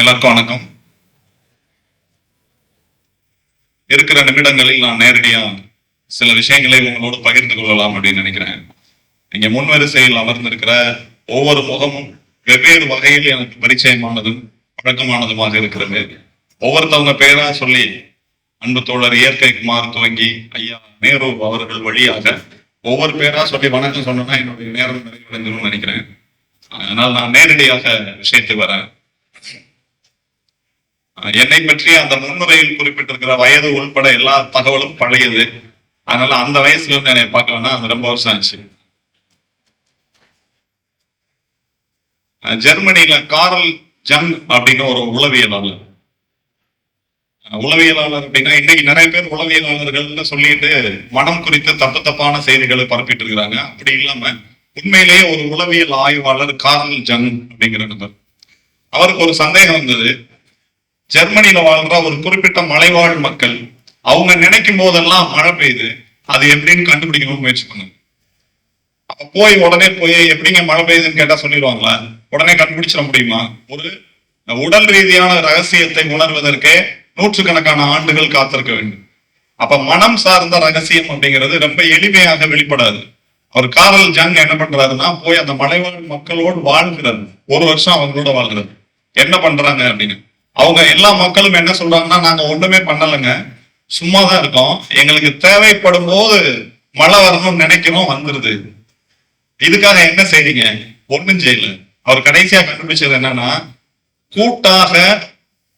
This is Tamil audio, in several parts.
எல்லாருக்கும் வணக்கம். இருக்கிற நிமிடங்களில் நான் நேரடியா சில விஷயங்களை உங்களோடு பகிர்ந்து கொள்ளலாம் அப்படின்னு நினைக்கிறேன். இங்க முன்வரிசையில் அமர்ந்திருக்கிற ஒவ்வொரு முகமும் வெவ்வேறு வகையில் எனக்கு பரிச்சயமானதும் பழக்கமானதுமாக இருக்கிறது. ஒவ்வொருத்தவங்க பேரா சொல்லி அன்பு தோழர் இயற்கை குமார் துவங்கி ஐயா நேரு அவர்கள் வழியாக ஒவ்வொரு பேரா சொல்லி வணக்கம் சொன்னா என்னுடைய நேரம் நிறைவடைஞ்சிரும்னு நினைக்கிறேன். அதனால் நான் நேரடியாக விஷயத்துக்கு வரேன். என்னை பற்றி அந்த முன்னுரையில் குறிப்பிட்டிருக்கிற வயது உள்பட எல்லா தகவலும் பழையது. அதனால அந்த வயசுல இருந்து என்னை பார்க்கலன்னா அது ரொம்ப வருஷம் ஆச்சு. ஜெர்மனியில காரல் ஜங் அப்படின்னு ஒரு உளவியலாளர். உளவியலாளர் அப்படின்னா இன்னைக்கு நிறைய பேர் உளவியலாளர்கள்னு சொல்லிட்டு மனம் குறித்து தப்பு தப்பான செய்திகளை பரப்பிட்டு இருக்கிறாங்க அப்படி இல்லாம உண்மையிலேயே ஒரு உளவியல் ஆய்வாளர் காரல் ஜங் அப்படிங்கிற நபர். அவருக்கு ஒரு சந்தேகம் வந்தது. ஜெர்மனியில வாழ்ற ஒரு குறிப்பிட்ட மலைவாழ் மக்கள் அவங்க நினைக்கும் போதெல்லாம் மழை பெய்யுது. அது எப்படின்னு கண்டுபிடிக்கணும்னு முயற்சி பண்ணுங்க அப்ப போய் உடனே போய் எப்படிங்க மழை பெய்யுதுன்னு கேட்டா சொல்லிடுவாங்களா? உடனே கண்டுபிடிச்சிட முடியுமா? ஒரு உடல் ரீதியான ரகசியத்தை உணர்வதற்கே நூற்றுக்கணக்கான ஆண்டுகள் காத்திருக்க வேண்டும். அப்ப மனம் சார்ந்த ரகசியம் அப்படிங்கிறது ரொம்ப எளிமையாக வெளிப்படாது. அவர் காரல் ஜங் என்ன பண்றாருன்னா போய் அந்த மலைவாழ் மக்களோடு வாழ்கிறது. ஒரு வருஷம் அவங்களோட வாழ்கிறது. என்ன பண்றாங்க அப்படின்னு. அவங்க எல்லா மக்களும் என்ன சொல்றாங்கன்னா நாங்க ஒண்ணுமே பண்ணலைங்க. சும்மா தான் இருக்கோம். எங்களுக்கு தேவைப்படும் போது மழை வரணும்னு நினைக்கிறோம் வந்துருது. இதுக்காக என்ன செய்றீங்க? ஒண்ணும் செய்யல. அவர் கடைசியா கண்டுபிடிச்சது என்னன்னா கூட்டாக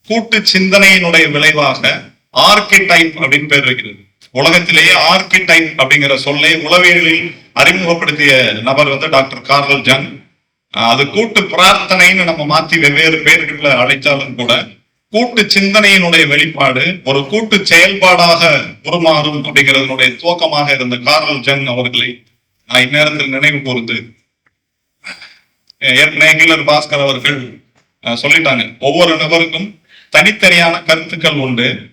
கூட்டு சிந்தனையினுடைய விளைவாக ஆர்கிடைப் அப்படின்னு பேர் வைக்கிறது. உலகத்திலேயே ஆர்கிடைப் அப்படிங்கிற சொல்லை உளவியலில் அறிமுகப்படுத்திய நபர் வந்து டாக்டர் கார்ல் ஜங். அது கூட்டு பிரார்த்தனைன்னு நம்ம மாத்தி வெவ்வேறு பேர்களை அழைத்தாலும் கூட கூட்டு சிந்தனையினுடைய வெளிப்பாடு ஒரு கூட்டு செயல்பாடாக உருமாறும் அப்படிங்கிறதனுடைய துவக்கமாக இருந்த கார்ல் ஜங் அவர்களை நான் இந்நேரத்தில் நினைவு கூர்ந்து ஏற்கனவே கீழர் பாஸ்கர் அவர்கள் சொல்லிட்டாங்க. ஒவ்வொரு நபருக்கும் தனித்தனியான கருத்துக்கள் உண்டு.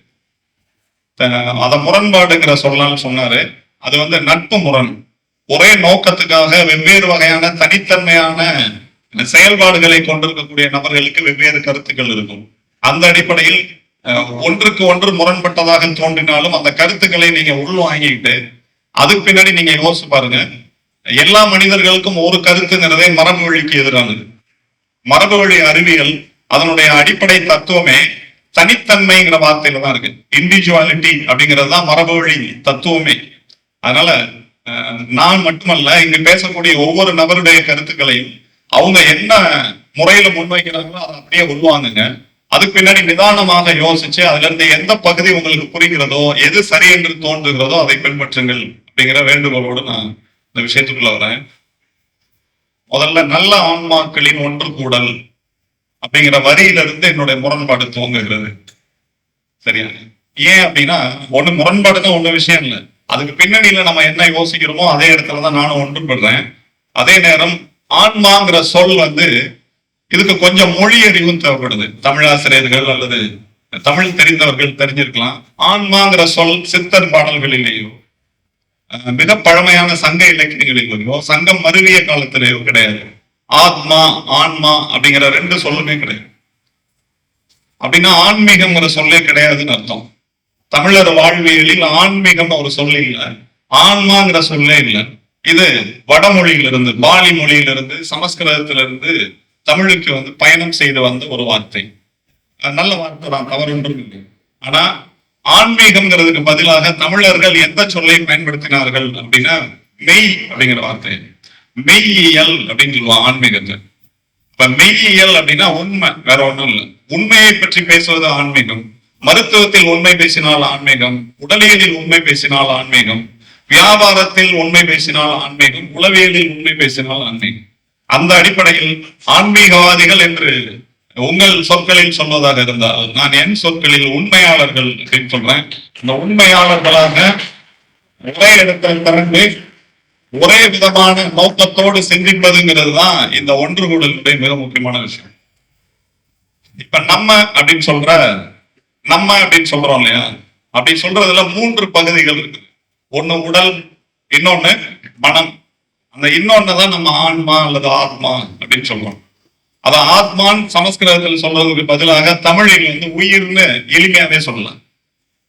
அதை அத முரண்பாடுங்கிற சொல்லலாம்னு சொன்னாரு. அது வந்து நட்பு முரண். ஒரே நோக்கத்துக்காக வெவ்வேறு வகையான தனித்தன்மையான செயல்பாடுகளை கொண்டிருக்கக்கூடிய நபர்களுக்கு வெவ்வேறு கருத்துக்கள் இருக்கும். அந்த அடிப்படையில் ஒன்றுக்கு ஒன்று முரண்பட்டதாக தோன்றினாலும் அந்த கருத்துக்களை நீங்க உள்வாங்கிட்டு அதுக்கு பின்னாடி நீங்க யோசிச்சு பாருங்க. எல்லா மனிதர்களுக்கும் ஒரு கருத்துங்கிறதே மரபு வழிக்கு எதிரானது. மரபு வழி அறிவியல் அதனுடைய அடிப்படை தத்துவமே தனித்தன்மைங்கிற வார்த்தையில தான் இருக்கு. இண்டிவிஜுவாலிட்டி அப்படிங்கிறது தான் மரபு வழி தத்துவமே. அதனால நான் மட்டுமல்ல இங்கு பேசக்கூடிய ஒவ்வொரு நபருடைய கருத்துக்களையும் அவங்க என்ன முறையில முன்வைக்கிறாங்களோ அதை அப்படியே உள்வாங்குங்க. அதுக்கு பின்னாடி நிதானமாக யோசிச்சு அதுல இருந்து எந்த பகுதி உங்களுக்கு புரிகிறதோ எது சரி என்று தோன்றுகிறதோ அதை பின்பற்றுங்கள் அப்படிங்கிற வேண்டுகோளோடு நான் இந்த விஷயத்துக்குள்ள வரேன். முதல்ல நல்ல ஆன்மாக்களின் ஒன்று கூடல் அப்படிங்கிற வரியிலிருந்து என்னுடைய முரண்பாடு துவங்குகிறது. சரியா? ஏன் அப்படின்னா ஒண்ணு முரண்பாடுன்னா ஒண்ணு விஷயம் இல்லை. அதுக்கு பின்னணியில நம்ம என்ன யோசிக்கிறோமோ அதே இடத்துல தான் நானும் ஒன்றுபடுறேன். அதே நேரம் ஆன்மாங்கிற சொல் வந்து இதுக்கு கொஞ்சம் மொழி அறிவும் தேவைப்படுது. தமிழாசிரியர்கள் அல்லது தமிழ் தெரிந்தவர்கள் தெரிஞ்சிருக்கலாம். ஆன்மாங்கிற சொல் சித்தர் பாடல்களிலேயோ மிக பழமையான சங்க இலக்கியங்களிலேயோ சங்கம் மருவிய காலத்திலேயோ கிடையாது. ஆத்மா ஆன்மா அப்படிங்கிற ரெண்டு சொல்லுமே கிடையாது. அப்படின்னா ஆன்மீகம்ங்கிற சொல்லே கிடையாதுன்னு அர்த்தம். தமிழர் வாழ்வியலில் ஆன்மீகம் ஒரு சொல் இல்லை. ஆன்மாங்கிற சொல்லே இல்லை. இது வடமொழியிலிருந்து பாலி மொழியிலிருந்து சமஸ்கிருதத்திலிருந்து தமிழுக்கு வந்து பயணம் செய்து வந்த ஒரு வார்த்தை. நல்ல வார்த்தை தான் தவறு ஒன்றும் இல்லை. ஆனா ஆன்மீகம்ங்கிறதுக்கு பதிலாக தமிழர்கள் எந்த சொல்லை பயன்படுத்தினார்கள் அப்படின்னா மெய் அப்படிங்கிற வார்த்தை. மெய்யியல் அப்படின்னு சொல்லுவாங்க ஆன்மீகத்தை இப்ப மெய்யியல் அப்படின்னா உண்மை வேற ஒண்ணும் இல்லை. உண்மையை பற்றி பேசுவது ஆன்மீகம். மருத்துவத்தில் உண்மை பேசினால் ஆன்மீகம் உடலியலில் உண்மை பேசினால் ஆன்மீகம் வியாபாரத்தில் உண்மை பேசினால் ஆன்மீகம் உளவியலில் உண்மை பேசினால் ஆன்மீகம். அந்த அடிப்படையில் ஆன்மீகவாதிகள் என்று உங்கள் சொற்களில் சொல்வதாக இருந்தால் நான் என் சொற்களில் உண்மையாளர்கள் அப்படின்னு சொல்றேன். இந்த உண்மையாளர்களாக ஒரே இடத்தில் திறந்து ஒரே விதமான நோக்கத்தோடு சிந்திப்பதுங்கிறது தான் இந்த ஒன்று கூடலுடைய மிக முக்கியமான விஷயம். இப்ப நம்ம அப்படின்னு சொல்ற நம்ம அப்படின்னு சொல்றோம் இல்லையா? அப்படி சொல்றதுல மூன்று பகுதிகள் இருக்கு ஒண்ணு உடல் இன்னொன்னு மனம். அந்த இன்னொன்னு தான் நம்ம ஆன்மா அல்லது ஆத்மா அப்படின்னு சொல்றோம். அத ஆத்மான்னு சமஸ்கிருதத்தில் சொல்றதுக்கு பதிலாக தமிழில் வந்து உயிர்னு எளிமையாவே சொல்லலாம்.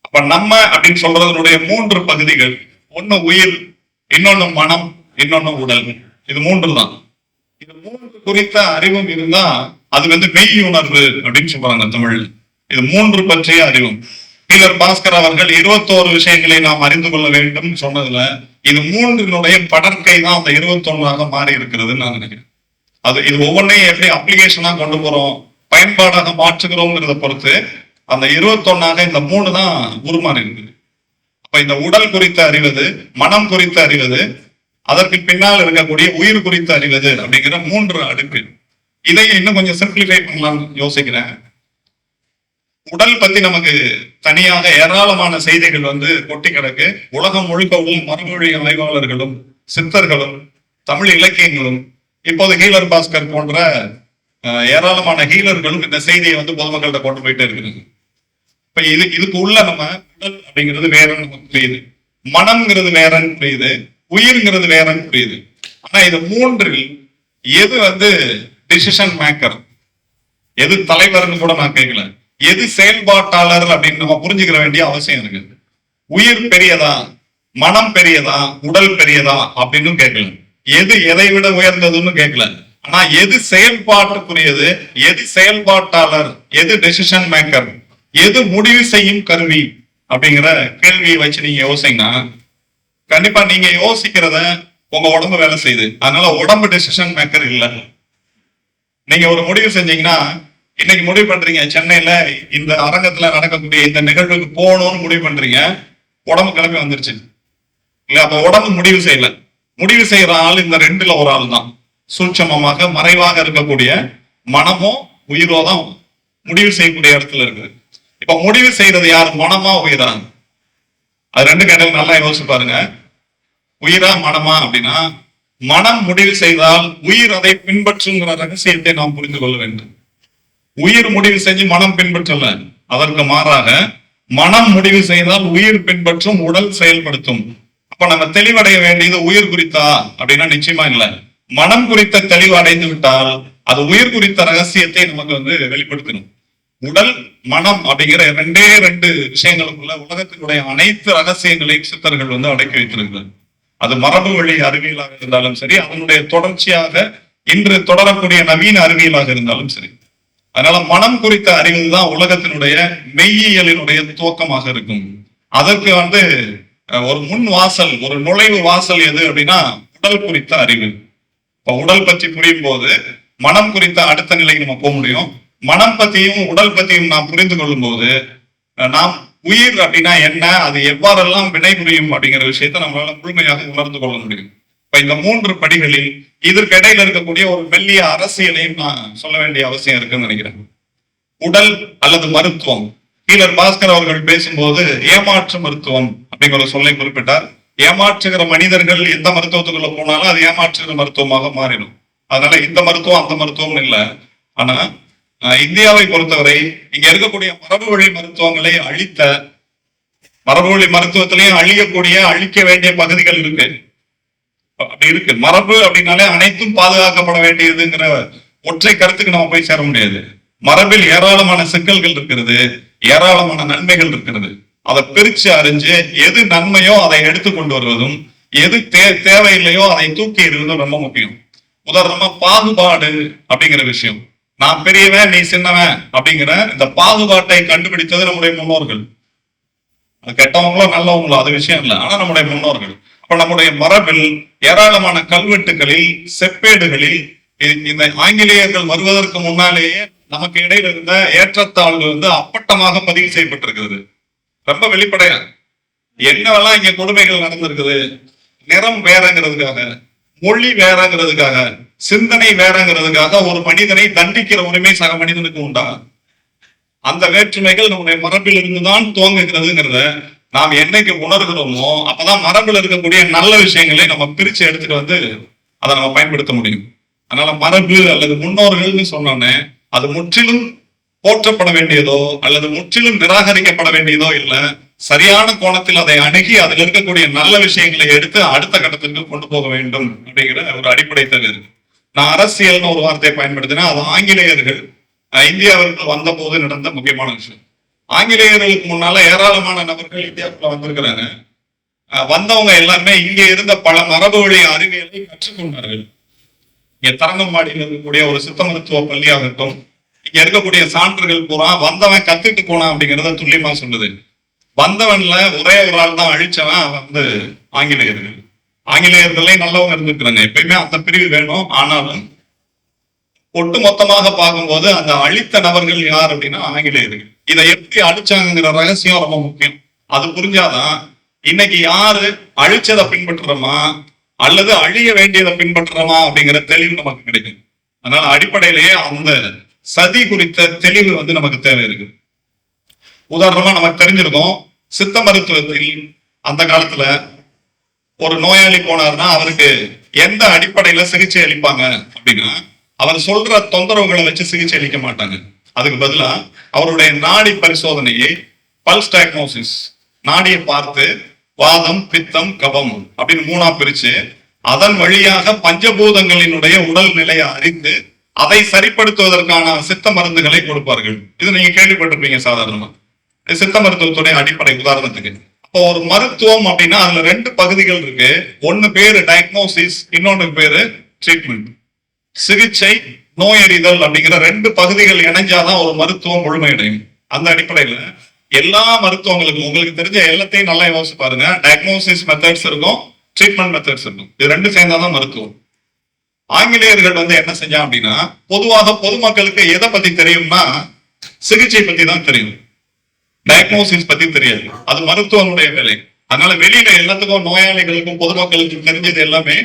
அப்ப நம்ம அப்படின்னு சொல்றதனுடைய மூன்று பகுதிகள் ஒண்ணு உயிர் இன்னொன்னு மனம் இன்னொன்னு உடல். இது மூன்று தான். இது மூன்று குறித்த அறிவும் இருந்தா அது வந்து மெய் உணர்வு அப்படின்னு சொல்றாங்க தமிழ்ல. இது மூன்று பற்றிய அறிவும். பீலர் பாஸ்கர் அவர்கள் இருபத்தோரு விஷயங்களை நாம் அறிந்து கொள்ள வேண்டும் சொன்னதுல இது மூன்றினுடைய படற்கை தான் அந்த இருபத்தொன்னாக மாறி இருக்கிறதுன்னு நான் நினைக்கிறேன். அது இது ஒவ்வொன்றையும் எப்படி அப்ளிகேஷனா கொண்டு போறோம் பயன்பாடாக மாற்றுகிறோங்கிறத பொறுத்து அந்த இருபத்தொன்னாக இந்த மூணு தான் உருமாறி இருக்குது அப்ப இந்த உடல் குறித்து அறிவது மனம் குறித்து அறிவது அதற்கு பின்னால் இருக்கக்கூடிய உயிர் குறித்து அறிவது அப்படிங்கிற மூன்று அடுக்கு இதை இன்னும் கொஞ்சம் சிம்பிளிஃபை பண்ணலாம்னு யோசிக்கிறேன். உடல் பத்தி நமக்கு தனியாக ஏராளமான செய்திகள் வந்து கொட்டி கிடக்கு. உலகம் முழுக்கவும் மரபொழி ஆய்வாளர்களும் சித்தர்களும் தமிழ் இலக்கியங்களும் இப்போது ஹீலர் பாஸ்கர் போன்ற ஏராளமான ஹீலர்களும் இந்த செய்தியை வந்து பொதுமக்கள்கிட்ட கொண்டு போயிட்டே இருக்கிறது இப்ப இது இதுக்கு உள்ள நம்ம உடல் அப்படிங்கிறது வேறன்னு நமக்கு புரியுது. மனம்ங்கிறது வேறன்னு புரியுது. உயிர்ங்கிறது வேறன்னு புரியுது. ஆனா இது மூன்றில் எது வந்து டிசிஷன் மேக்கர் எது தலைவர்னு கூட நான் கேட்கல எது செயல்பாட்டாளர் அப்படின்னு நம்ம புரிஞ்சுக்கிற வேண்டிய அவசியம் இருக்கு. உயிர் பெரியதா? மனம் பெரியதா? உடல் பெரியதா? அப்படின்னு கேட்கல. எது எதை விட உயர்ந்ததுன்னு கேட்கல. ஆனா எது செயல்பாட்டுக்குரியது? எது செயல்பாட்டாளர்? எது டெசிஷன் மேக்கர் எது முடிவு செய்யும் கருவி? அப்படிங்கிற கேள்வியை வச்சு நீங்க யோசிங்கன்னா கண்டிப்பா நீங்க யோசிக்கிறத உங்க உடம்பு வேலை செய்யுது. அதனால உடம்பு டெசிஷன் மேக்கர் இல்லை. நீங்க ஒரு முடிவு செஞ்சீங்கன்னா இன்னைக்கு முடிவு பண்றீங்க. சென்னையில இந்த அரங்கத்துல நடக்கக்கூடிய இந்த நிகழ்வுக்கு போகணும்னு முடிவு பண்றீங்க. உடம்பு கிளம்பி வந்துருச்சு. இல்ல அப்ப உடம்பு முடிவு செய்யல. முடிவு செய்யற ஆள் இந்த ரெண்டுல ஒரு ஆள் தான். சூட்சமமாக மறைவாக இருக்கக்கூடிய மனமோ உயிரோ தான் முடிவு செய்யக்கூடிய இடத்துல இருக்கு. இப்ப முடிவு செய்யறது யார்? மனமா உயிரா? அது ரெண்டு கேட்டல் நல்லா யோசிச்சு பாருங்க. உயிரா மனமா அப்படின்னா மனம் முடிவு செய்தால் உயிர் அதை பின்பற்றுங்கிற ரகசியத்தை நாம் புரிந்து கொள்ள வேண்டும். உயிர் முடிவு செஞ்சு மனம் பின்பற்றல. அதற்கு மாறாக மனம் முடிவு செய்தால் உயிர் பின்பற்றும் உடல் செயல்படுத்தும். அப்ப நம்ம தெளிவடைய வேண்டியது உயிர் குறித்தா அப்படின்னா நிச்சயமா இல்ல. மனம் குறித்த தெளிவு அடைந்து விட்டால் அது உயிர் குறித்த ரகசியத்தை நமக்கு வந்து வெளிப்படுத்தணும். உடல் மனம் அப்படிங்கிற ரெண்டே ரெண்டு விஷயங்களுக்குள்ள உலகத்தினுடைய அனைத்து ரகசியங்களையும் சித்தர்கள் வந்து அடக்கி வைத்திருக்கிறது அது மரபு வழி அறிவியலாக இருந்தாலும் சரி அதனுடைய தொடர்ச்சியாக இன்று தொடரக்கூடிய நவீன அறிவியலாக இருந்தாலும் சரி. அதனால மனம் குறித்த அறிவு தான் உலகத்தினுடைய மெய்யியலினுடைய துவக்கமாக இருக்கும். அதற்கு வந்து ஒரு முன் வாசல் ஒரு நுழைவு வாசல் எது அப்படின்னா உடல் குறித்த அறிவு. இப்ப உடல் பற்றி புரியும் போது மனம் குறித்த அடுத்த நிலைக்கு நம்ம போக முடியும். மனம் பத்தியும் உடல் பத்தியும் நாம் புரிந்து கொள்ளும் போது நாம் உயிர் அப்படின்னா என்ன அது எவ்வாறெல்லாம் வினை புரியும் அப்படிங்கிற விஷயத்தை நம்மளால முழுமையாக உணர்ந்து கொள்ள முடியும். இப்ப இந்த மூன்று படிகளில் இதற்கு இடையில இருக்கக்கூடிய ஒரு மெல்லிய அரசியலையும் நான் சொல்ல வேண்டிய அவசியம் இருக்குன்னு நினைக்கிறேன். உடல் அல்லது மருத்துவம். கீழர் பாஸ்கர் அவர்கள் பேசும்போது ஏமாற்று மருத்துவம் அப்படிங்கிற ஒரு சொல்லை குறிப்பிட்டார். ஏமாற்றுகிற மனிதர்கள் எந்த மருத்துவத்துக்குள்ள போனாலும் அது ஏமாற்றுகிற மருத்துவமாக மாறிடும். அதனால இந்த மருத்துவம் அந்த மருத்துவம் இல்லை. ஆனா இந்தியாவை பொறுத்தவரை இங்க இருக்கக்கூடிய மரபு வழி மருத்துவங்களை அழித்த மரபு வழி மருத்துவத்திலையும் அழியக்கூடிய அழிக்க வேண்டிய பகுதிகள் இருக்கு. அப்படி இருக்கு. மரபு அப்படின்னாலே அனைத்தும் பாதுகாக்கப்பட வேண்டியதுங்கிற ஒற்றை கருத்துக்கு நம்ம போய் சேர முடியாது. மரபில் ஏராளமான சிக்கல்கள் இருக்கிறது ஏராளமான நன்மைகள் இருக்கிறது. அதை பிரிச்சு அறிஞ்சு எது நன்மையோ அதை எடுத்து கொண்டு வருவதும் எது தே தேவையில்லையோ அதை தூக்கி எறிவதும் ரொம்ப முக்கியம். உதாரணமா பாகுபாடு அப்படிங்கிற விஷயம். நான் பெரியவன் நீ சின்னவன் அப்படிங்கிற இந்த பாகுபாட்டை கண்டுபிடித்தது நம்முடைய முன்னோர்கள். அது கெட்டவங்களோ நல்லவங்களோ அது விஷயம் இல்லை. ஆனா நம்முடைய முன்னோர்கள். அப்ப நம்முடைய மரபில் ஏராளமான கல்வெட்டுகளில் செப்பேடுகளில் இந்த ஆங்கிலேயர்கள் வருவதற்கு முன்னாலேயே நமக்கு இடையில இருந்த ஏற்றத்தாழ்வு வந்து அப்பட்டமாக பதிவு செய்யப்பட்டிருக்கிறது. ரொம்ப வெளிப்படையா? என்னவெல்லாம் இங்க கொடுமைகள் நடந்திருக்குது? நிறம் வேறங்கிறதுக்காக மொழி வேறங்கிறதுக்காக சிந்தனை வேறங்கிறதுக்காக ஒரு மனிதனை தண்டிக்கிற உரிமை சக மனிதனுக்கு உண்டா? அந்த வேற்றுமைகள் நம்முடைய மரபில் இருந்துதான் துவங்குகிறதுங்கிறத நாம் என்னைக்கு உணர்கிறோமோ அப்பதான் மரபில் இருக்கக்கூடிய நல்ல விஷயங்களை நம்ம பிரிச்சு எடுத்துட்டு வந்து அதை நம்ம பயன்படுத்த முடியும். அதனால மரபு அல்லது முன்னோர்கள்னு சொன்னோன்னே அது முற்றிலும் போற்றப்பட வேண்டியதோ அல்லது முற்றிலும் நிராகரிக்கப்பட வேண்டியதோ இல்லை சரியான கோணத்தில் அதை அணுகி அதில் இருக்கக்கூடிய நல்ல விஷயங்களை எடுத்து அடுத்த கட்டத்திற்கு கொண்டு போக வேண்டும் அப்படிங்கிற ஒரு அடிப்படை தேவை இருக்கு. நான் அரசியல்னு ஒரு வார்த்தையை பயன்படுத்தினேன் அது ஆங்கிலேயர்கள் இந்தியாவிற்கு வந்த போது நடந்த முக்கியமான விஷயம். ஆங்கிலேயர்களுக்கு முன்னால ஏராளமான நபர்கள் இந்தியாவுக்குள்ள வந்திருக்கிறாங்க. அஹ், வந்தவங்க எல்லாருமே இங்கே இருந்த பல மரபு வழி அறிவியலை கற்றுக்கொண்டார்கள். இங்க தரங்கம்பாடியில் இருக்கக்கூடிய ஒரு சித்த மருத்துவ பள்ளியாகட்டும் இங்க இருக்கக்கூடிய சான்றுகள் பூரா வந்தவன் கத்துட்டு போனான் அப்படிங்கிறத துல்லியமா சொல்லுது. வந்தவன்ல ஒரே ஒரு ஆள் தான் அழிச்சவன் அவன் வந்து ஆங்கிலேயர்கள். ஆங்கிலேயர்களே நல்லவங்க இருந்திருக்கிறாங்க. எப்பயுமே அந்த பிரிவு வேணும். ஆனாலும் ஒட்டு மொத்தமாக பார்க்கும்போது அந்த அழித்த நபர்கள் யார் அப்படின்னா ஆங்கிலேயர்கள். இதை எப்படி அழிச்சாங்கிற ரகசியம் ரொம்ப முக்கியம். அது புரிஞ்சாதான் இன்னைக்கு யாரு அழிச்சதை பின்பற்றுறோமா அல்லது அழிய வேண்டியதை பின்பற்றுறோமா அப்படிங்கிற தெளிவு நமக்கு கிடைக்கும். அதனால அடிப்படையிலேயே அந்த சதி குறித்த தெளிவு வந்து நமக்கு தேவை இருக்கு. உதாரணமா நமக்கு தெரிஞ்சிருக்கும் சித்த மருத்துவத்தில் அந்த காலத்துல ஒரு நோயாளி போனாருன்னா அவருக்கு எந்த அடிப்படையில சிகிச்சை அளிப்பாங்க அப்படின்னா அவர் சொல்ற தொந்தரவுகளை வச்சு சிகிச்சை அளிக்க மாட்டாங்க. அதுக்கு பதிலா அவருடைய நாடி பரிசோதனையை பல்ஸ் டயக்னோசிஸ் நாடியை பார்த்து வாதம் பித்தம் கபம் அப்படின்னு மூணா பிரிச்சு அதன் வழியாக பஞ்சபூதங்களினுடைய உடல் நிலையை அறிந்து அதை சரிப்படுத்துவதற்கான சித்த மருந்துகளை கொடுப்பார்கள். இது நீங்க கேள்விப்பட்டிருப்பீங்க சாதாரணமா. இது சித்த மருத்துவத்துடைய அடிப்படை உதாரணத்துக்கு. அப்போ ஒரு மருத்துவம் அப்படின்னா அதுல ரெண்டு பகுதிகள் இருக்கு. ஒன்னு பேரு டயக்னோசிஸ் இன்னொன்னு பேரு ட்ரீட்மெண்ட் சிகிச்சை நோயறிதல் அப்படிங்கிற ரெண்டு பகுதிகள் இணைஞ்சாதான் ஒரு மருத்துவம் முழுமையடையும். அந்த அடிப்படையில எல்லா மருத்துவங்களுக்கும் உங்களுக்கு தெரிஞ்ச எல்லாத்தையும் நல்லா யோசிச்சு பாருங்க. டயக்னோசிஸ் மெத்தட்ஸ் இருக்கும் ட்ரீட்மெண்ட் மெத்தட்ஸ் இருக்கும். இது ரெண்டு சேர்ந்தாதான் மருத்துவம். ஆங்கிலேயர்கள் வந்து என்ன செஞ்சா அப்படின்னா பொதுவாக பொதுமக்களுக்கு எதை பத்தி தெரியும்னா சிகிச்சை பத்தி தான் தெரியும். டயக்னோசிஸ் பத்தி தெரியாது. அது மருத்துவனுடைய வேலை. அதனால வெளியில எல்லாத்துக்கும் நோயாளிகளுக்கும் பொதுமக்களுக்கும் தெரிஞ்சது எல்லாமே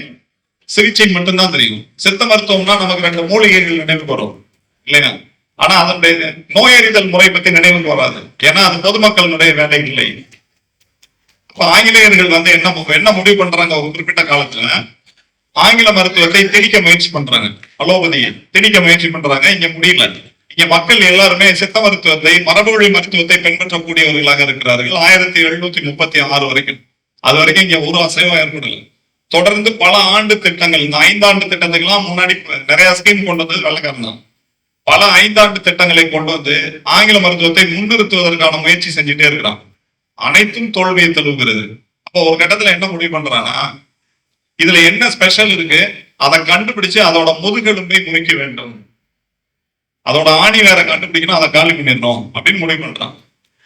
சிகிச்சை மட்டும்தான் தெரியும். சித்த மருத்துவம்னா நமக்கு ரெண்டு மூலிகைகள் நினைவுக்கு வரும். இல்லையா? ஆனா அதனுடைய நோயறிதல் முறை பத்தி நினைவுக்கு வராது. ஏன்னா அது பொதுமக்களுடைய வேலை இல்லை. இப்ப ஆங்கிலேயர்கள் வந்து என்ன என்ன முடிவு பண்றாங்க? ஒரு குறிப்பிட்ட காலத்துல ஆங்கில மருத்துவத்தை திணிக்க முயற்சி பண்றாங்க. அலோபதியை திணிக்க முயற்சி பண்றாங்க. இங்க முடியல. இங்க மக்கள் எல்லாருமே சித்த மருத்துவத்தை மரபுவழி மருத்துவத்தை பின்பற்றக்கூடியவர்களாக இருக்கிறார்கள். ஆயிரத்தி எழுநூத்தி முப்பத்தி ஆறு வரைக்கும். அது வரைக்கும் இங்க ஒரு அசைவம் ஏற்படலை. தொடர்ந்து பல ஆண்டு திட்டங்கள் இந்த ஐந்தாண்டு திட்டத்துக்கெல்லாம் முன்னாடி நிறைய ஸ்கீம் கொண்டு வந்தது வெள்ளக்காரன் தான். பல ஐந்தாண்டு திட்டங்களை கொண்டு வந்து ஆங்கில மருத்துவத்தை முன்னிறுத்துவதற்கான முயற்சி செஞ்சுட்டே இருக்கிறான். அனைத்தும் தோல்வியை தழுவுகிறது. அப்போ ஒரு கட்டத்துல என்ன முடிவு பண்றான்னா இதுல என்ன ஸ்பெஷல் இருக்கு அதை கண்டுபிடிச்சு அதோட முதுகெலும்பை முறிக்க வேண்டும். அதோட ஆணி வேற கண்டுபிடிக்கணும் அதை காலி பண்ணிடணும் அப்படின்னு முடிவு பண்றான்.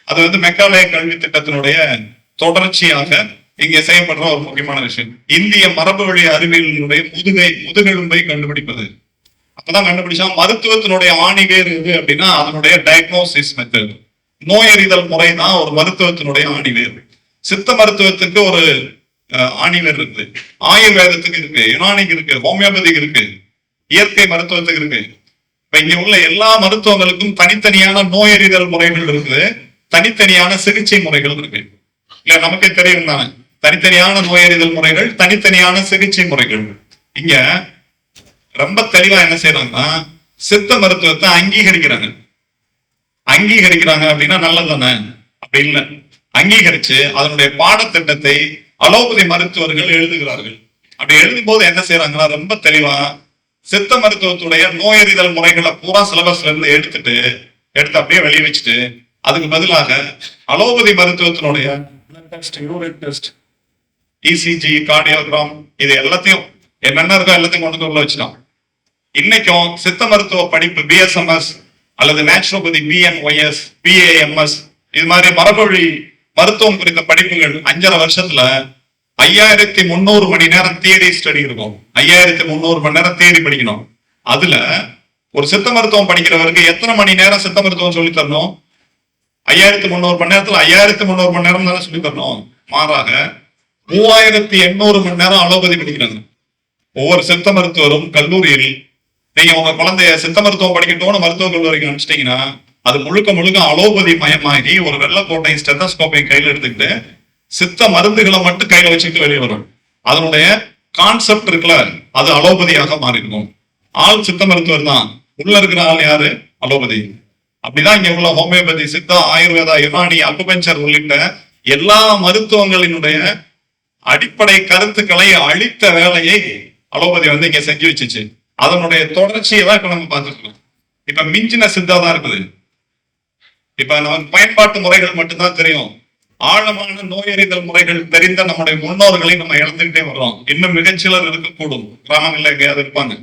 அது வந்து மெக்காலய கல்வி திட்டத்தினுடைய தொடர்ச்சியாக இங்க செய்யப்படுற ஒரு முக்கியமான விஷயம். இந்திய மரபு வழி அறிவியலினுடைய முதுகை முதுகெலும்பை கண்டுபிடிப்பது. அப்பதான் கண்டுபிடிச்சா மருத்துவத்தினுடைய ஆணி வேறு எது அப்படின்னா அதனுடைய டயக்னோசிஸ் மெத்தட் நோயறிதல் முறை தான் ஒரு மருத்துவத்தினுடைய ஆணி வேறு. சித்த மருத்துவத்துக்கு ஒரு அஹ், ஆணி வேறு இருக்கு. ஆயுர்வேதத்துக்கு இருக்கு யுனானிக்கு இருக்கு ஹோமியோபதிக்கு இருக்கு இயற்கை மருத்துவத்துக்கு இருக்கு. இப்ப இங்க உள்ள எல்லா மருத்துவங்களுக்கும் தனித்தனியான நோயறிதல் முறைகள் இருக்குது தனித்தனியான சிகிச்சை முறைகள் இருக்கு. இல்ல நமக்கே தெரியும் தானே? தனித்தனியான நோயறிதல் முறைகள் தனித்தனியான சிகிச்சை முறைகள். இங்க ரொம்ப தெளிவா என்ன செய்யறாங்கன்னா சித்த மருத்துவத்தை அங்கீகரிக்கிறாங்க. அங்கீகரிக்கிறாங்க அப்படின்னா நல்லதானே அப்படி இல்லை. அங்கீகரிச்சு அதனுடைய பாடத்திட்டத்தை அலோபதி மருத்துவர்கள் எழுதுகிறார்கள். அப்படி எழுதும் போது என்ன செய்யறாங்கன்னா ரொம்ப தெளிவா சித்த மருத்துவத்துடைய நோயறிதல் முறைகளை பூரா சிலபஸ்ல இருந்து எடுத்துட்டு எடுத்து அப்படியே வெளியே வச்சுட்டு அதுக்கு பதிலாக அலோபதி மருத்துவத்தினுடைய டெஸ்ட் இசிஜி கார்டியோகிராம் இது எல்லாத்தையும் என்னென்ன இருக்கோ எல்லாத்தையும் கொண்டு வந்து உள்ள இன்னைக்கும் சித்த மருத்துவ படிப்பு பிஎஸ்எம்எஸ் அல்லது நேச்சுரோபதி பிஎன்ஒய்எஸ் பிஏஎம்எஸ் இது மாதிரி மரபொழி மருத்துவம் குறித்த படிப்புகள் அஞ்சரை வருஷத்துல ஐயாயிரத்தி முந்நூறு மணி நேரம் தியரி ஸ்டடி இருக்கும். ஐயாயிரத்தி முந்நூறு மணி நேரம் தியரி படிக்கணும். அதுல ஒரு சித்த மருத்துவம் படிக்கிறவருக்கு எத்தனை மணி நேரம் சித்த மருத்துவம் சொல்லி தரணும்? ஐயாயிரத்தி முந்நூறு மணி நேரத்துல ஐயாயிரத்தி முந்நூறு மணி நேரம் தானே சொல்லி தரணும். மாறாக மூவாயிரத்தி எண்ணூறு மணி நேரம் அலோபதி படிக்கிறாங்க ஒவ்வொரு சித்த மருத்துவரும் கல்லூரியில் நீங்க உங்க குழந்தைய சித்த மருத்துவம் படிக்கட்டும்னு மருத்துவ கல்லூரிக்கு அனுப்பிச்சிட்டீங்கன்னா அது முழுக்க முழுக்க அலோபதி மயமாகி ஒரு வெள்ளக்கோட்டை ஸ்டெத்தஸ்கோப்பை கையில் எடுத்துக்கிட்டு சித்த மருந்துகளை மட்டும் கையில வச்சுட்டு வெளியே வரும். அதனுடைய கான்செப்ட் இருக்குல்ல அது அலோபதியாக மாறி இருக்கும் ஆள் சித்த மருத்துவர் தான். உள்ள இருக்கிற ஆள் யாரு? அலோபதி அப்படிதான் இங்க உள்ள ஹோமியோபதி சித்தா ஆயுர்வேதா யுனானி அக்குபெஞ்சர் உள்ளிட்ட எல்லா மருத்துவங்களினுடைய அடிப்படை கருத்துக்களை அழித்த வேலையை அலோபதி வந்து இங்க செஞ்சு வச்சுச்சு. அதனுடைய தொடர்ச்சியை தான் இப்ப நம்ம பார்த்துருக்கோம். இப்ப மிஞ்சின சித்தா தான் இருக்குது. இப்ப நமக்கு பயன்பாட்டு முறைகள் மட்டும்தான் தெரியும். ஆழமான நோயறிதல் முறைகள் தெரிந்த நம்முடைய முன்னோர்களை நம்ம இழந்துகிட்டே வர்றோம். இன்னும் மிகச்சிலர் இருக்கக்கூடும். கிராமங்கள்ல எங்கேயாவது இருப்பாங்க.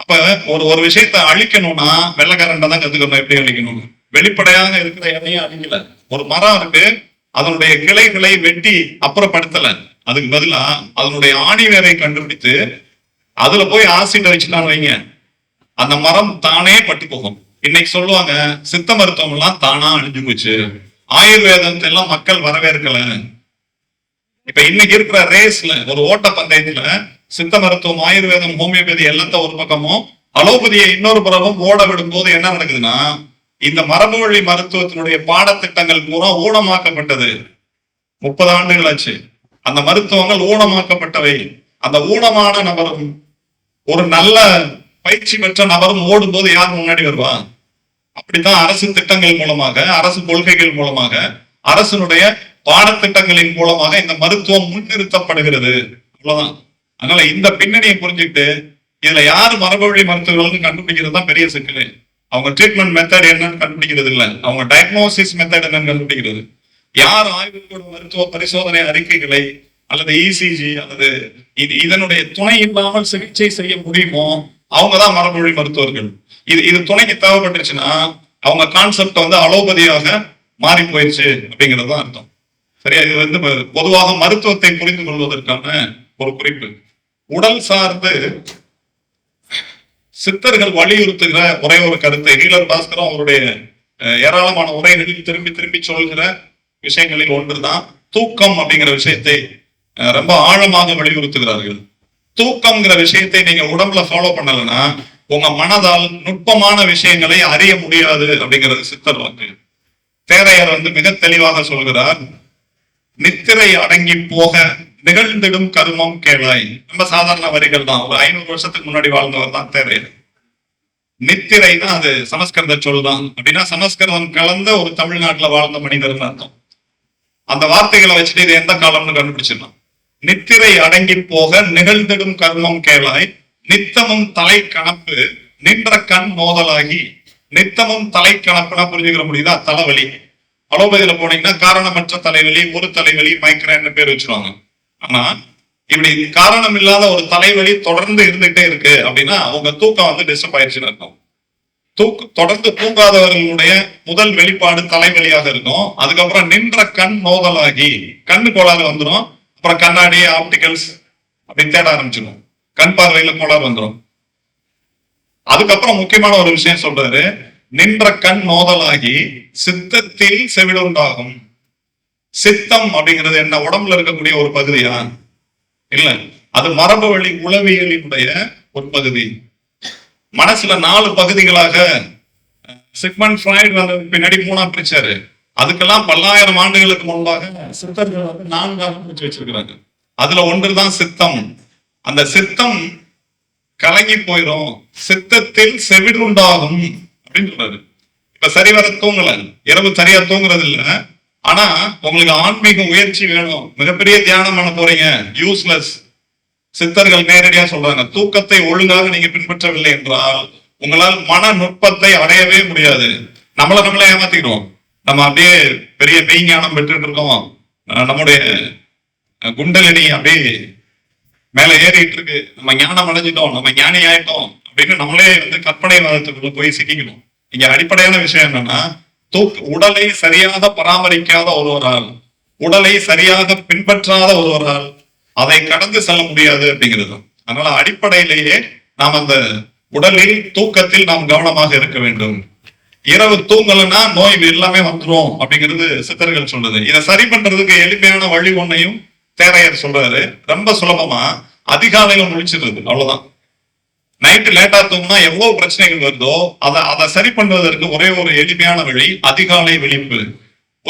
அப்ப ஒரு ஒரு விஷயத்த அழிக்கணும்னா வெள்ளக்காரன் தான் கத்துக்கணும் எப்படி அழிக்கணும் வெளிப்படையாக இருக்கிற எதையும் அழிக்கல. ஒரு மரம் இருக்கு அதனுடைய கிளைகளை வெட்டி அப்புறப்படுத்தல அதுக்கு பதிலா அதனுடைய ஆணி வேரை கண்டுபிடித்து அதுல போய் ஆசிட் வச்சுட்டான்னு வைங்க. அந்த மரம் தானே பட்டு போகும். இன்னைக்கு சொல்லுவாங்க சித்த மருத்துவம் எல்லாம் தானா அழிஞ்சு போச்சு. ஆயுர்வேதத்தை எல்லாம் மக்கள் வரவேற்கல. இப்ப இன்னைக்கு இருக்கிற ரேஸ்ல ஒரு ஓட்ட பந்தயத்துல சித்த மருத்துவம் ஆயுர்வேதம் ஹோமியோபதி எல்லாத்த ஒரு பக்கமும் அலோபதியை இன்னொரு புறமும் ஓட விடும் போது என்ன நடக்குதுன்னா இந்த மரபு வழி மருத்துவத்தினுடைய பாடத்திட்டங்கள் பூரா ஊனமாக்கப்பட்டது. முப்பது ஆண்டுகள் ஆச்சு. அந்த மருத்துவங்கள் ஊனமாக்கப்பட்டவை. அந்த ஊனமான நபரும் ஒரு நல்ல பயிற்சி பெற்ற நபரும் ஓடும்போது யார் முன்னாடி வருவா? அப்படித்தான் அரசு திட்டங்கள் மூலமாக அரசு கொள்கைகள் மூலமாக அரசினுடைய பாடத்திட்டங்களின் மூலமாக இந்த மருத்துவம் முன்னிறுத்தப்படுகிறது. அவ்வளவுதான். அதனால இந்த பின்னணியை புரிஞ்சுக்கிட்டு இதுல யார் மரபு வழி மருத்துவர்கள்னு கண்டுபிடிக்கிறது தான் பெரிய சிக்கல். அவங்க ட்ரீட்மெண்ட் மெத்தட் என்னன்னு கண்டுபிடிக்கிறது இல்ல அவங்க டயக்னோசிஸ் மெத்தட் என்னன்னு கண்டுபிடிக்கிறது. யார் ஆய்வுக்கூட மருத்துவ பரிசோதனை அறிக்கைகளை அல்லது இசிஜி அல்லது இது இதனுடைய துணை இல்லாமல் சிகிச்சை செய்ய முடியுமோ அவங்க தான் மரபொழி மருத்துவர்கள். இது இது துணைக்கு தேவைப்பட்டுச்சுன்னா அவங்க கான்செப்ட் வந்து அலோபதியாக மாறி போயிடுச்சு அப்படிங்கிறது தான் அர்த்தம். சரியா? இது வந்து பொதுவாக மருத்துவத்தை புரிந்து கொள்வதற்கான ஒரு குறிப்பு. உடல் சார்ந்து சித்தர்கள் வலியுறுத்துகிற ஒரே ஒரு கருத்தை. நீலர் பாஸ்கரும் அவருடைய அஹ், ஏராளமான உரைகளில் திரும்பி திரும்பி சொல்கிற விஷயங்களில் ஒன்றுதான். தூக்கம் அப்படிங்கிற விஷயத்தை அஹ், ரொம்ப ஆழமாக வலியுறுத்துகிறார்கள். தூக்கம்ங்கிற விஷயத்தை நீங்க உடம்புல ஃபாலோ பண்ணலைன்னா உங்க மனதால் நுட்பமான விஷயங்களை அறிய முடியாது அப்படிங்கிறது சித்தர் வாக்கு. தேரையர் வந்து மிக தெளிவாக சொல்கிறார் நித்திரை அடங்கி போக நிகழ்ந்திடும் கருமம் கேளாய். ரொம்ப சாதாரண வரிகள் தான். ஒரு ஐநூறு வருஷத்துக்கு முன்னாடி வாழ்ந்தவர் தான் தேரையர் நித்திரைனா அது சமஸ்கிருத சொல் தான். அப்படின்னா சமஸ்கிருதம் கலந்த ஒரு தமிழ்நாட்டுல வாழ்ந்த மனிதர்னு அர்த்தம். அந்த வார்த்தைகளை வச்சுட்டு இது எந்த காலம்னு கண்டுபிடிச்சிடலாம். நித்திரை அடங்கி போக நிகழ்ந்திடும் கர்மம் கேளாய். நித்தமும் தலை கணப்பு நின்ற கண் மோதலாகி நித்தமும் தலை கணப்புனா புரிஞ்சுக்கிற முடியுதா? தலைவலி. அலோபதியில போனீங்கன்னா காரணமற்ற தலைவலி ஒரு தலைவலி மைக்ரேன்னு பேர் வச்சிருவாங்க. ஆனா இப்படி காரணம் இல்லாத ஒரு தலைவலி தொடர்ந்து இருந்துகிட்டே இருக்கு அப்படின்னா அவங்க தூக்கம் வந்து டிஸ்டர்ப் ஆயிடுச்சுன்னு இருக்கும் தூக்கு தொடர்ந்து தூங்காதவர்களுடைய முதல் வெளிப்பாடு தலைவலியாக இருக்கும். அதுக்கப்புறம் நின்ற கண் மோதலாகி கண்ணு கோளாறு வந்துடும் அப்புறம் கண்ணாடி ஆப்டிகல்ஸ் அப்படி தேட ஆரம்பிச்சிடும் கண் பார்வையில கோளாறு வந்துடும் அதுக்கப்புறம் முக்கியமான ஒரு விஷயம் சொல்றாரு. நின்ற கண் மோதலாகி சித்தத்தில் செவிடுண்டாகும் சித்தம் அப்படிங்கிறது என்ன? உடம்புல இருக்கக்கூடிய ஒரு பகுதியா? இல்ல. அது மரபு வழி உளவியலினுடைய ஒரு பகுதி. மனசுல நாலு பகுதிகளாக சிக்மன் ஃப்ராய்டு வந்து பின்னாடி மூணா பிரிச்சாரு. அதுக்கெல்லாம் பல்லாயிரம் ஆண்டுகளுக்கு முன்பாக சித்தர்கள் வந்து நான்காக பிரிச்சு வச்சிருக்கிறாங்க. அதுல ஒன்றுதான் சித்தம். அந்த சித்தம் கலங்கி போயிடும் சித்தத்தில் செவிடுண்டாகும் அப்படின்னு சொல்றாரு. இப்ப சரிவர தூங்கல. இரவு சரியா தூங்குறது இல்ல ஆனா உங்களுக்கு ஆன்மீக முயற்சி வேணும். மிகப்பெரிய தியானம் பண்ண போறீங்க. யூஸ்லெஸ் சித்தர்கள் நேரடியா சொல்றாங்க தூக்கத்தை ஒழுங்காக நீங்க பின்பற்றவில்லை என்றால் உங்களால் மன நுட்பத்தை அடையவே முடியாது. நம்மளை நம்மளே ஏமாத்திக்கிறோம் நம்ம அப்படியே பெரிய மெய்ஞானம் பெற்றுட்டு இருக்கோம். நம்முடைய குண்டலினி அப்படியே மேல ஏறிட்டு இருக்கு. நம்ம ஞானம் அடைஞ்சிட்டோம் நம்ம ஞானி ஆயிட்டோம் அப்படின்னு நம்மளே வந்து கற்பனை வாதத்துக்குள்ள போய் சிக்கிக்கணும் இங்க அடிப்படையான விஷயம் என்னன்னா உடலை சரியாக பராமரிக்காத ஒருவரால் உடலை சரியாக பின்பற்றாத ஒருவரால் அதை கடந்து செல்ல முடியாது அப்படிங்கிறது. அதனால அடிப்படையிலேயே நாம் அந்த உடலில் தூக்கத்தில் நாம் கவனமாக இருக்க வேண்டும். இரவு தூங்கலைன்னா நோய் எல்லாமே வந்துரும் அப்படிங்கிறது சித்தர்கள் சொல்றது இதை சரி பண்றதுக்கு எளிமையான வழி ஒன்னையும் தேரையர் சொல்றாரு. ரொம்ப சுலபமா அதிகாலையில முழிச்சிடுறது. அவ்வளவுதான். நைட்டு லேட்டா தூங்கினா எவ்வளவு பிரச்சனைகள் வருதோ அதை அதை சரி பண்ணுவதற்கு ஒரே ஒரு எளிமையான வழி அதிகாலை விழிப்பு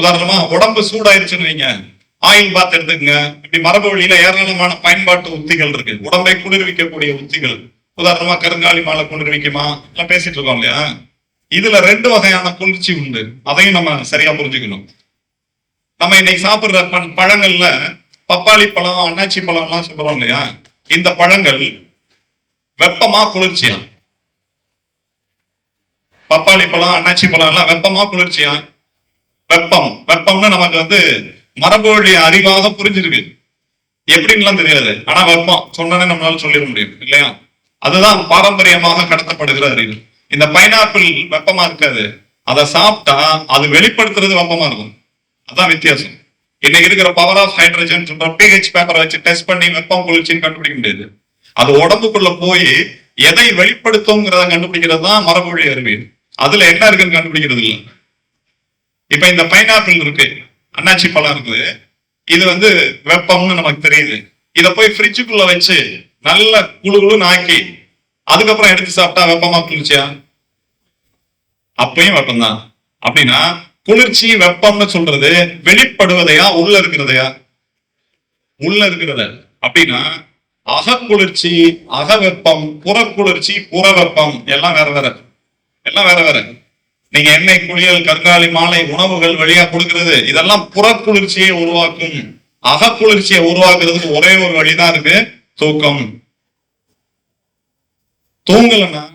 உதாரணமா உடம்பு சூடாயிருச்சுன்னு வைங்க. ஆயில் பாத் எடுத்துக்கங்க. இப்படி மரபு வழியில ஏராளமான பயன்பாட்டு உத்திகள் இருக்கு. உடம்பை குளிர்விக்கக்கூடிய உத்திகள். உதாரணமா கருங்காலி மாலை குளிர்விக்குமா? எல்லாம் பேசிட்டு இருக்கோம் இல்லையா? இதுல ரெண்டு வகையான குளிர்ச்சி உண்டு. அதையும் நம்ம சரியா புரிஞ்சுக்கணும். நம்ம இன்னைக்கு சாப்பிடுற பழங்கள்ல பப்பாளி பழம் அன்னாச்சி பழம் எல்லாம் சொல்றோம் இல்லையா? இந்த பழங்கள் வெப்பமா குளிர்ச்சியா? பப்பாளி பழம் அன்னாச்சி பழம் எல்லாம் வெப்பமா குளிர்ச்சியா? வெப்பம். வெப்பம்னு நமக்கு வந்து மரபு அறிவாக புரிஞ்சிருக்கு. எப்படின்லாம் தெரியாது. ஆனா வெப்பம். சொன்னனே நம்மளால சொல்லிட முடியும். இல்லையா? அதுதான் பாரம்பரியமாக கடத்தப்படுகிற அறிவு இந்த பைனாப்பிள் வெப்பமா இருக்காது. அதை சாப்பிட்டா அது வெளிப்படுத்துறது வெப்பமா இருக்கும். அதான் வித்தியாசம். இன்னைக்கு இருக்கிற பவர் ஆஃப் ஹைட்ரஜன் சொல்ற பிஹெச் பேப்பரை வச்சு டெஸ்ட் பண்ணி வெப்பம் குளிர்ச்சின்னு கண்டுபிடிக்க முடியாது. அது உடம்புக்குள்ள போய் எதை வெளிப்படுத்தும்ங்கிறத கண்டுபிடிக்கிறது தான் மரபொழி அறிவியல். அதுல என்ன இருக்குன்னு கண்டுபிடிக்கிறது இல்லை. இப்ப இந்த பைனாப்பிள் இருக்கு. அன்னாச்சி பழம் இருக்குது. இது வந்து வெப்பம்னு நமக்கு தெரியுது. இத போய் ஃப்ரிட்ஜுக்குள்ள வச்சு நல்ல குழு குழு ஆக்கி அதுக்கப்புறம் எடுத்து சாப்பிட்டா வெப்பமா குளிர்ச்சியா? அப்பயும் வெப்பம்தான். அப்படின்னா குளிர்ச்சி வெப்பம்னு சொல்றது வெளிப்படுவதையா உள்ள இருக்கிறதையா? உள்ள இருக்கிறத. அப்படின்னா அகக்குளிர்ச்சி அகவெப்பம் புறக்குளிர்ச்சி புற வெப்பம் எல்லாம் வேற வேற. எல்லாம் வேற வேற. நீங்க எண்ணெய் குளியல் கற்காலி மாலை உணவுகள் வழியா கொடுக்கிறது. இதெல்லாம் புறக்குளிர்ச்சியை உருவாக்கும். அகக்குளிர்ச்சியை உருவாக்குறதுக்கு ஒரே ஒரு வழிதான் இருக்கு. தூக்கம். தூங்கலன்னா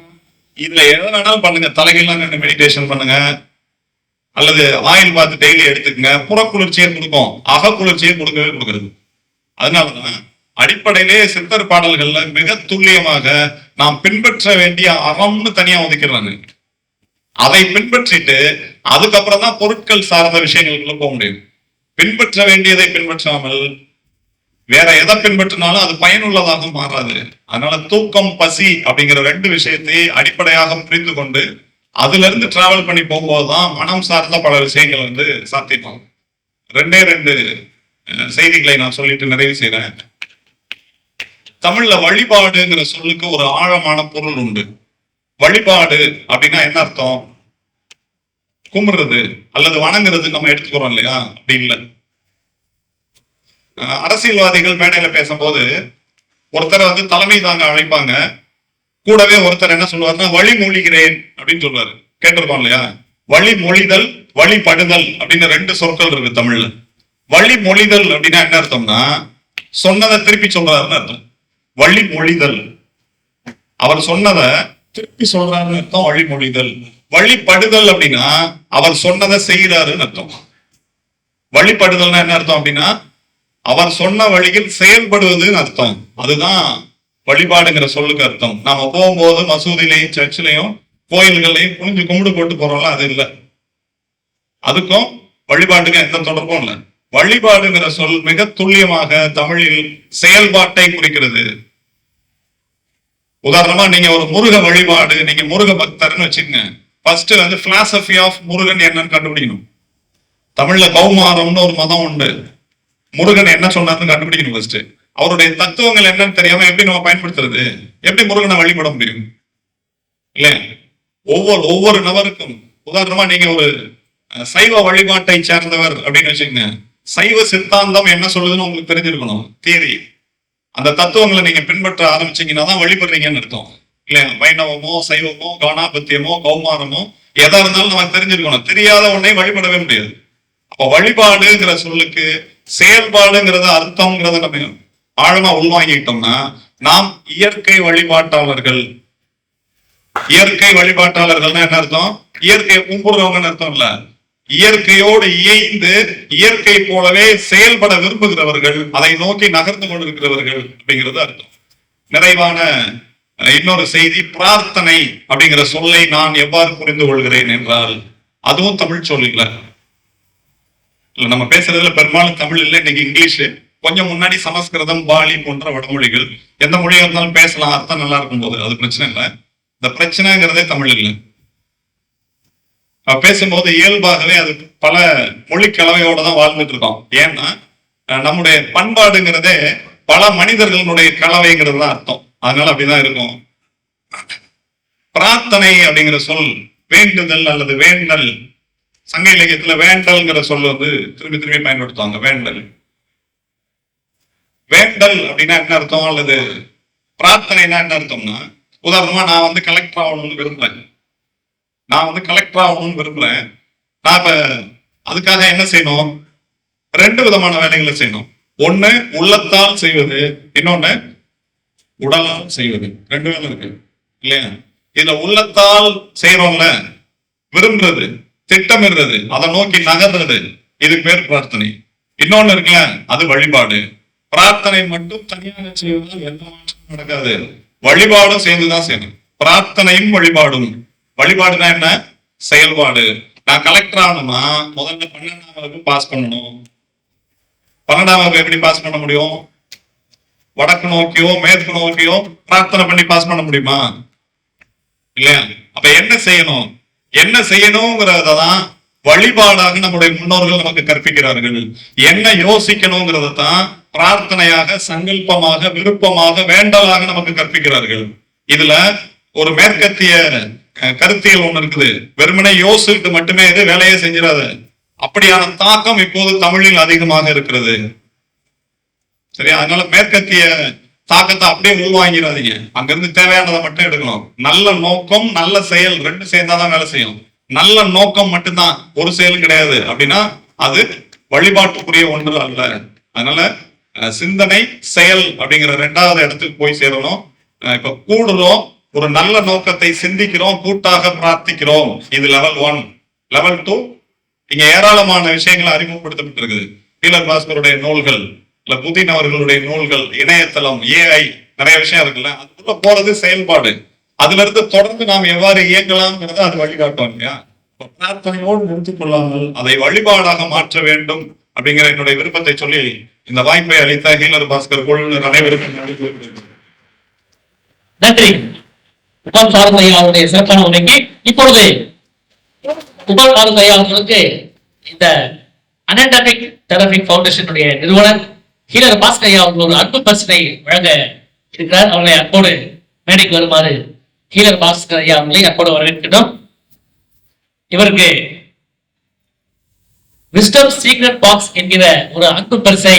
இதுல எதை வேணாலும் பண்ணுங்க. தலைகள்லாம் கண்டு மெடிடேஷன் பண்ணுங்க. அல்லது ஆயில் பார்த்து டெய்லி எடுத்துக்கங்க. புறக்குளிர்ச்சியை கொடுக்கும். அகக்குளிர்ச்சியை கொடுக்கவே கொடுக்கறது. அதனாலதான் அடிப்படையிலே சித்தர் பாடல்கள்ல மிக துல்லியமாக நாம் பின்பற்ற வேண்டிய அறம்னு தனியா ஒதுக்கிறாங்க அதை பின்பற்றிட்டு அதுக்கப்புறம் தான் பொருட்கள் சார்ந்த விஷயங்களுக்குள்ள போக முடியும். பின்பற்ற வேண்டியதை பின்பற்றாமல் வேற எதை பின்பற்றினாலும் அது பயனுள்ளதாக மாறாது. அதனால தூக்கம் பசி அப்படிங்கிற ரெண்டு விஷயத்தை அடிப்படையாக புரிந்து கொண்டு அதுல இருந்து டிராவல் பண்ணி போகும்போதுதான் மனம் சார்ந்த பல விஷயங்கள் வந்து சாத்தியமாகும். ரெண்டே ரெண்டு செய்திகளை நான் சொல்லிட்டு நிறைவு செய்யறேன் தமிழ்ல வழிபாடுங்கிற சொல்லுக்கு ஒரு ஆழமான பொருள் உண்டு. வழிபாடு அப்படின்னா என்ன அர்த்தம்? கும்பிடுறது அல்லது வணங்குறது நம்ம எடுத்துக்கிறோம் இல்லையா? அப்படி இல்லை. அரசியல்வாதிகள் மேடையில பேசும்போது ஒருத்தரை வந்து தலைமை தாங்க அழைப்பாங்க. கூடவே ஒருத்தர் என்ன சொல்லுவாருன்னா வழிமொழிகிறேன் அப்படின்னு சொல்லுவாரு கேட்டிருக்கோம் இல்லையா? வழிமொழிதல் வழிபடுதல் அப்படின்னு ரெண்டு சொற்கள் இருக்கு தமிழ்ல. வழிமொழிதல் அப்படின்னா என்ன அர்த்தம்னா சொன்னதை திருப்பி சொல்றாருன்னு அர்த்தம். வழிமொழிதல். அவர் சொன்னதை திருப்பி சொல்றாருன்னு அர்த்தம் வழிமொழிதல். வழிபடுதல் அப்படின்னா அவர் சொன்னதை செய்கிறாருன்னு அர்த்தம். வழிபடுதல்னா என்ன அர்த்தம் அப்படின்னா அவர் சொன்ன வழியில் செயல்படுவதுன்னு அர்த்தம். அதுதான் வழிபாடுங்கிற சொல்லுக்கு அர்த்தம். நாம போகும்போது மசூதிலையும் சர்ச்சிலையும் கோயில்கள்லையும் குனிஞ்சு கும்பிடு போட்டு போறோம்ல அது இல்லை. அதுக்கும் வழிபாட்டுக்கும் எந்த தொடர்பும் இல்லை. வழிபாடுங்கிற சொல் மிக துல்லியமாக தமிழில் செயல்பாட்டை குறிக்கிறது. உதாரணமா நீங்க ஒரு முருக வழிபாடு நீங்க முருக பக்தர்னு வச்சுக்கங்க. ஃபர்ஸ்ட் வந்து பிலாசபி ஆஃப் முருகன் என்னன்னு கண்டுபிடிக்கணும். தமிழ்ல கௌமாரம்னு ஒரு மதம் உண்டு. முருகன் என்ன சொன்னார்னு கண்டுபிடிக்கணும் ஃபர்ஸ்ட் அவருடைய தத்துவங்கள் என்னன்னு தெரியாம எப்படி நம்ம பயன்படுத்துறது? எப்படி முருகனை வழிபட முடியும்? இல்ல ஒவ்வொரு ஒவ்வொரு நபருக்கும் உதாரணமா நீங்க ஒரு சைவ வழிபாட்டை சேர்ந்தவர் அப்படின்னு வச்சுக்கோங்க. சைவ சித்தாந்தம் என்ன சொல்லுதுன்னு உங்களுக்கு தெரிஞ்சிருக்கணும். தியரி அந்த தத்துவங்களை நீங்க பின்பற்ற ஆரம்பிச்சீங்கன்னா தான் வழிபடுறீங்கன்னு அர்த்தம். இல்லையா? வைணவமோ சைவமோ காணாபத்தியமோ கௌமாரமோ எதா இருந்தாலும் நமக்கு தெரிஞ்சிருக்கணும். தெரியாத உடனே வழிபடவே முடியாது. அப்போ வழிபாடுங்கிற சொல்லுக்கு செயல்பாடுங்கிறத அர்த்தம்ங்கிறத நம்ம ஆழமா உள்வாங்கிட்டோம்னா நாம் இயற்கை வழிபாட்டாளர்கள் இயற்கை வழிபாட்டாளர்கள்னா என்ன அர்த்தம்? இயற்கையை கும்பிடுறவங்கன்னு அர்த்தம் இல்ல. இயற்கையோடு இயைந்து இயற்கை போலவே செயல்பட விரும்புகிறவர்கள் அதை நோக்கி நகர்ந்து கொண்டிருக்கிறவர்கள் அப்படிங்கிறது அர்த்தம். நிறைவான இன்னொரு செய்தி பிரார்த்தனை அப்படிங்கிற சொல்லை நான் எவ்வாறு புரிந்து கொள்கிறேன் என்றால் அதுவும் தமிழ் சொல் இல்ல நம்ம பேசுறதுல பெரும்பாலும் தமிழ் இல்லை இன்னைக்கு இங்கிலீஷ். கொஞ்சம் முன்னாடி சமஸ்கிருதம் பாலி போன்ற வடமொழிகள். எந்த மொழியா இருந்தாலும் பேசலாம் அர்த்தம் நல்லா இருக்கும் போது அது பிரச்சனை இல்லை. இந்த பிரச்சனைங்கிறதே தமிழ் இல்லை. பேசும்போது இயல்பாகவே அது பல மொழி கலவையோட தான் வாழ்ந்துட்டு இருக்கோம் ஏன்னா நம்முடைய பண்பாடுங்கிறதே பல மனிதர்களுடைய கலவைங்கிறது தான் அர்த்தம். அதனால அப்படிதான் இருக்கும். பிரார்த்தனை அப்படிங்கிற சொல் வேண்டுதல் அல்லது வேண்டல் சங்க இலக்கியத்துல வேண்டல்ங்கிற சொல் வந்து திரும்பி திரும்பி பயன்படுத்துவாங்க வேண்டல். வேண்டல் அப்படின்னா என்ன அர்த்தம்? அல்லது பிரார்த்தனைனா என்ன அர்த்தம்னா உதாரணமா நான் வந்து கலெக்டர் ஆகணும்னு விரும்புறேன். நான் வந்து கலெக்டர் ஆகணும்னு விரும்புறேன் நான் அதுக்காக என்ன செய்யணும்? ரெண்டு விதமான வேலைகளை செய்யணும். ஒண்ணு உள்ளத்தால் செய்வது. இன்னொன்னு உடலால் செய்வது. ரெண்டு வேலை இருக்கு. இல்லையா? இதுல உள்ளத்தால் செய்யறோம்ல விரும்புறது திட்டமிடுறது அதை நோக்கி நகர்றது இதுக்கு பேர் பிரார்த்தனை. இன்னொன்னு இருக்குல்ல அது வழிபாடு. பிரார்த்தனை மட்டும் தனியாக செய்வதால் எந்த மாற்றமும் நடக்காது. வழிபாடும் சேர்ந்துதான் செய்யணும். பிரார்த்தனையும் வழிபாடும். வழிபாடுனா என்ன? செயல்பாடு. நான் கலெக்டர் ஆகணும்னா முதல்ல பன்னெண்டாம் வகுப்பு பாஸ் பண்ணணும். பன்னெண்டாம் வகுப்பு எப்படி பாஸ் பண்ண முடியும்? வடக்கு நோக்கியோ மேற்கு நோக்கியோ பிரார்த்தனை பண்ணி பாஸ் பண்ண முடியுமா? இல்லையா? அப்ப என்ன செய்யணும்? என்ன செய்யணுங்கிறதான் வழிபாடாக நம்முடைய முன்னோர்கள் நமக்கு கற்பிக்கிறார்கள். என்ன யோசிக்கணுங்கிறத தான் பிரார்த்தனையாக சங்கல்பமாக விருப்பமாக வேண்டலாக நமக்கு கற்பிக்கிறார்கள். இதுல ஒரு மேற்கத்திய கருத்தியல் ஒண்ணு இருக்குது. வெறுமனை யோசித்து மட்டுமே இது வேலையே செஞ்சிடாத. அப்படியான தாக்கம் இப்போது தமிழில் அதிகமாக இருக்கிறது. சரியா? அதனால மேற்கத்திய தாக்கத்தை அப்படியே உள்வாங்கிடாதீங்க. அங்கிருந்து தேவையானதை மட்டும் எடுக்கணும். நல்ல நோக்கம் நல்ல செயல் ரெண்டு சேர்ந்தாதான் வேலை செய்யும். நல்ல நோக்கம் மட்டும்தான் ஒரு செயலும் கிடையாது. அப்படின்னா அது வழிபாட்டுக்குரிய ஒன்று அல்ல. அதனால சிந்தனை செயல் அப்படிங்கிற ரெண்டாவது இடத்துக்கு போய் சேரணும். இப்ப கூடுறோம் ஒரு நல்ல நோக்கத்தை சிந்திக்கிறோம் கூட்டாக பிரார்த்திக்கிறோம். இது லெவல் ஒன் லெவல் டூ இங்க ஏராளமான விஷயங்கள் அறிமுகப்படுத்தப்பட்டிருக்குது. கீழர் பாஸ்கருடைய நூல்கள் இல்ல புதின் அவர்களுடைய நூல்கள் இணையதளம் ஏஐ நிறைய விஷயம் இருக்குல்ல அதுக்குள்ள போறது செயல்பாடு. அதுல இருந்து தொடர்ந்து நாம் எவ்வாறு இயங்கலாம்ங்கிறத அது வழிகாட்டும் இல்லையா? பிரார்த்தனையோடு நிறுத்திக் கொள்ளாமல் அதை வழிபாடாக மாற்ற வேண்டும் அப்படிங்கிற என்னுடைய விருப்பத்தை சொல்லி இந்த வாய்ப்பை அளித்த ஹீலர் பாஸ்கர் குழு அனைவருக்கும் நன்றி நன்றி. உபல் சாரதி ஐயா அவருடைய சிறப்பான உரைக்கு இப்பொழுது உபல் சாரதி ஐயா அவர்களுக்கு இந்த அனடமிக் தெரபிக் ஃபவுண்டேஷனுடைய நிறுவனர் ஹீலர் பாஸ்கர் ஐயா அவர்கள் ஒரு அன்பு பரிசனை வழங்க இருக்கிறார். அவர்களை அன்போடு மேடைக்கு வருமாறு ஹீலர் பாஸ்கர் ஐயா அவர்களை அன்போடு வரவேற்கிறோம் இவருக்கு விஸ்டம் சீக்ரெட் பாக்ஸ் என்கிற ஒரு அன்பு பரிசை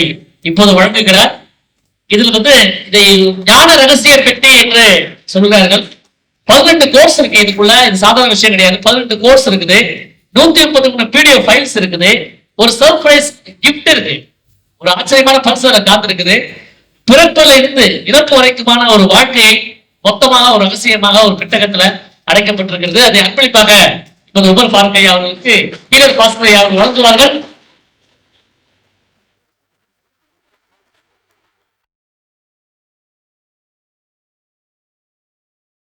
இப்போது வழங்குகிறார். இதில் வந்து இதை ஞான ரகசிய பெட்டி என்று சொல்கிறார்கள். பதினெட்டு கோர்ஸ் இருக்கு இதுக்குள்ள. இது சாதாரண விஷயம் கிடையாது. பதினெட்டு கோர்ஸ் இருக்குது. நூத்தி முப்பத்தி மூணு பிடிஎஃப் ஃபைல்ஸ் இருக்குது. ஒரு சர்ப்ரைஸ் கிஃப்ட் இருக்கு. ஒரு ஆச்சரியமான பரிசு காத்திருக்குது. பிறப்பில் இருந்து இறப்பு வரைக்குமான ஒரு வாழ்க்கையை மொத்தமாக ஒரு ரகசியமாக ஒரு பெட்டகத்துல அடைக்கப்பட்டிருக்கிறது. அதை அர்ப்பணிப்பாக இப்போது உபர் பார்க்கையா அவர்களுக்கு கீழர் பாஸ்கரையா அவர்கள் வழங்குவார்கள்.